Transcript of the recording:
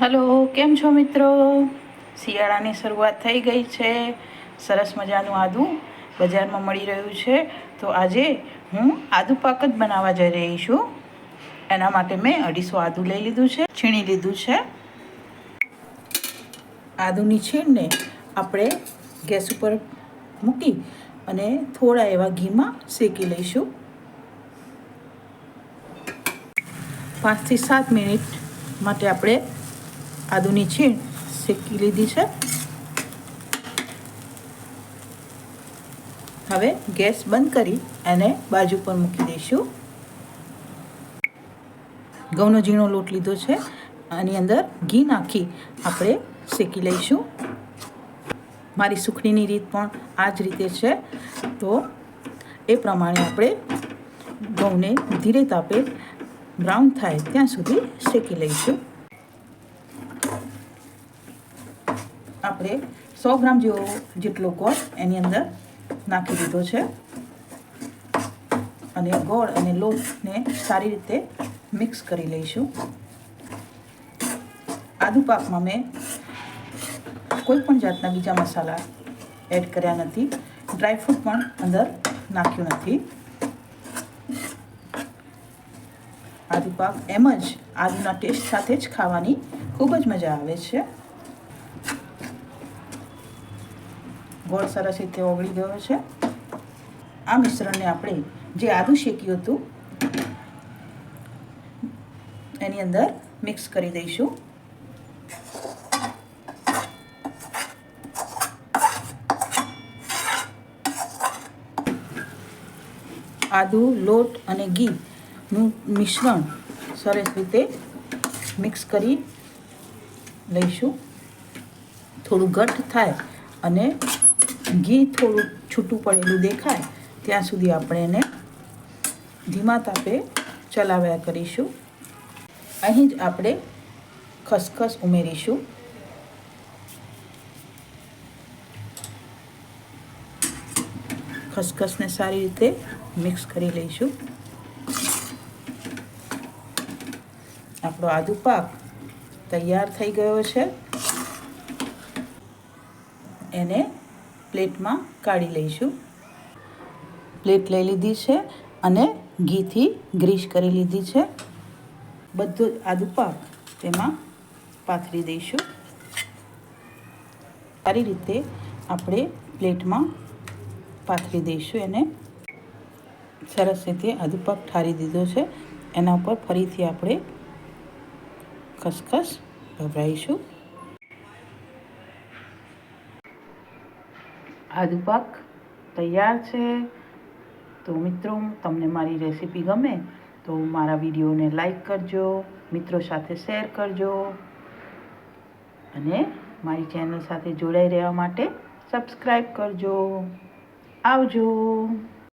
Hello, કેમ છો મિત્રો? શિયાળાની શરૂઆત થઈ ગઈ છે. સરસ મજાનું આદું બજારમાં મળી રહ્યું છે. તો આજે હું આદુ પાક જ બનાવવા જઈ રહી છું. એના માટે મેં અઢીસો આદું લઈ લીધું છે, છીણી લીધું છે. આદુની છીણને આપણે ગેસ ઉપર મૂકી અને થોડા એવા ઘીમાં શેકી લઈશું. પાંચથી સાત મિનિટ માટે આપણે આદુની છીણ શેકી લીધી છે. હવે ગેસ બંધ કરી એને બાજુ પર મૂકી દઈશું. ઘઉંનો ઝીણો લોટ લીધો છે. આની અંદર ઘી નાખી આપણે શેકી લઈશું. મારી સુખડીની રીત પણ આ જ રીતે છે. તો એ પ્રમાણે આપણે ઘઉંને ધીરે તાપે બ્રાઉન થાય ત્યાં સુધી શેકી લઈશું. આપણે સો ગ્રામ જેવો જેટલો ગોળ એની અંદર નાખી દીધો છે. અને ગોળ અને લોટને સારી રીતે મિક્સ કરી લઈશું. આદુ પાકમાં મેં કોઈ પણ જાતના બીજા મસાલા એડ કર્યા નથી. ડ્રાયફ્રૂટ પણ અંદર નાખ્યું નથી. આદુ પાક એમ જ આદુના ટેસ્ટ સાથે જ ખાવાની ખૂબ જ મજા આવે છે. ગોળ સરસ રીતે ઓગળી ગયો છે. આ મિશ્રણને આપણે જે આદું શેક્યું હતું, એની અંદર મિક્સ કરી દઈશું. આદુ, લોટ અને ઘીનું મિશ્રણ સરસ રીતે મિક્સ કરી લઈશું. થોડું ઘટ્ટ થાય અને ઘી થોડું છૂટું પડેલું દેખાય, ત્યાં સુધી આપણે એને ધીમા તાપે ચલાવ્યા કરીશું. અહીં જ આપણે ખસખસ ઉમેરીશું. ખસખસને સારી રીતે મિક્સ કરી લઈશું. આપણો આદુ પાક તૈયાર થઈ ગયો છે. એને પ્લેટમાં કાઢી લઈશું. પ્લેટ લઈ લીધી છે અને ઘીથી ગ્રીસ કરી લીધી છે. બધું આદુ પાક તેમાં પાથરી દઈશું. સારી રીતે આપણે પ્લેટમાં પાથરી દઈશું એને. સરસ રીતે આદુ પાક ઠારી દીધો છે. એના ઉપર ફરીથી આપણે ખસખસ ભભરાઈશું. આદુ પાક તૈયાર છે. તો મિત્રો, તમને મારી રેસીપી ગમે તો મારા વિડીયોને લાઈક કરજો, મિત્રો સાથે શેર કરજો અને મારી ચેનલ સાથે જોડાઈ રહેવા માટે સબસ્ક્રાઈબ કરજો. આવજો.